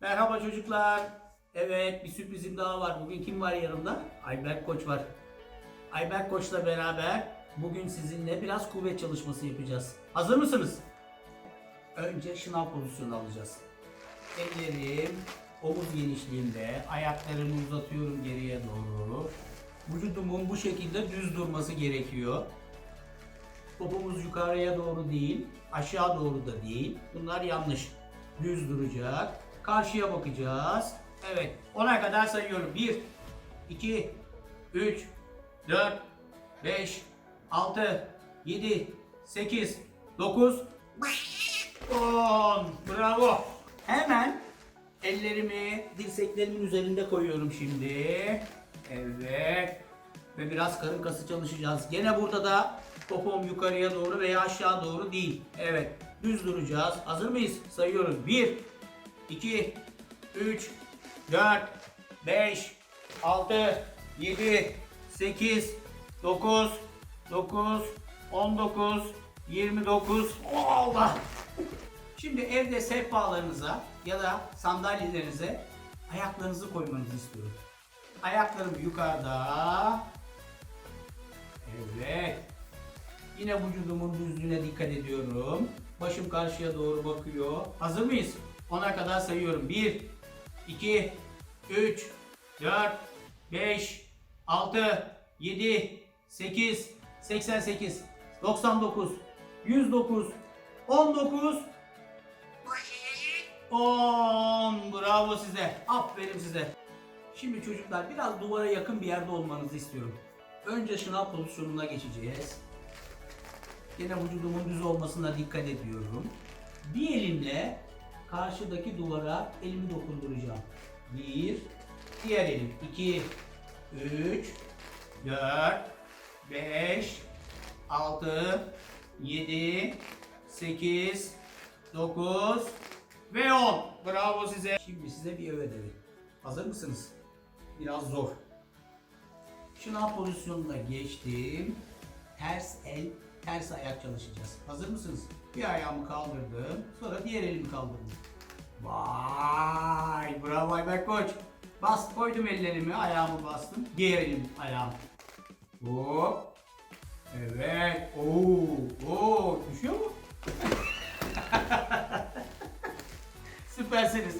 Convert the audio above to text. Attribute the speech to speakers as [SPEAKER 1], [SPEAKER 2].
[SPEAKER 1] Merhaba çocuklar. Evet bir sürprizim daha var. Bugün kim var yanımda? Ayberk Koç var. Ayberk Koç'la beraber bugün sizinle biraz kuvvet çalışması yapacağız. Hazır mısınız? Önce şınav pozisyonu alacağız. Ellerim omuz genişliğinde, ayaklarımı uzatıyorum geriye doğru. Vücudumun bu şekilde düz durması gerekiyor. Topumuz yukarıya doğru değil, aşağı doğru da değil. Bunlar yanlış. Düz duracak. Karşıya bakacağız. Evet. 10'a kadar sayıyorum. 1, 2, 3, 4, 5, 6, 7, 8, 9, 10. Bravo. Hemen ellerimi dirseklerimin üzerinde koyuyorum şimdi. Evet. Ve biraz karın kası çalışacağız. Gene burada da popom yukarıya doğru veya aşağı doğru değil. Evet. Düz duracağız. Hazır mıyız? Sayıyoruz. 1, 2, 3, 4, 5, 6, 7, 8, 9, 9, 19, 29. Oh Allah! Şimdi evde sehpalarınıza ya da sandalyelerinize ayaklarınızı koymanızı istiyorum. Ayaklarım yukarıda. Evet. Yine vücudumun düzlüğüne dikkat ediyorum. Başım karşıya doğru bakıyor. Hazır mıyız? 10'a kadar sayıyorum. 1, 2, 3, 4, 5, 6, 7, 8, 88, 99, 109, 19, 10. Bravo size. Aferin size. Şimdi çocuklar biraz duvara yakın bir yerde olmanızı istiyorum. Önce şınav pozisyonuna geçeceğiz. Yine vücudumun düz olmasına dikkat ediyorum. Bir elimle karşıdaki duvara elimi dokunduracağım. Bir, diğer elim. İki, üç, dört, beş, altı, yedi, sekiz, dokuz ve on. Bravo size. Şimdi size bir ev ödevi. Hazır mısınız? Biraz zor. Şınav pozisyonuna geçtim. Ters el, ters ayak çalışacağız. Hazır mısınız? Bir ayağımı kaldırdım. Sonra diğer elimi kaldırdım. Vay! Bravo Ayberk Koç. Bas, koydum ellerimi, ayağımı bastım. Diğer elim, ayağım. Hop. Evet. Oo, oo. Düşüyor mu? Süpersiniz.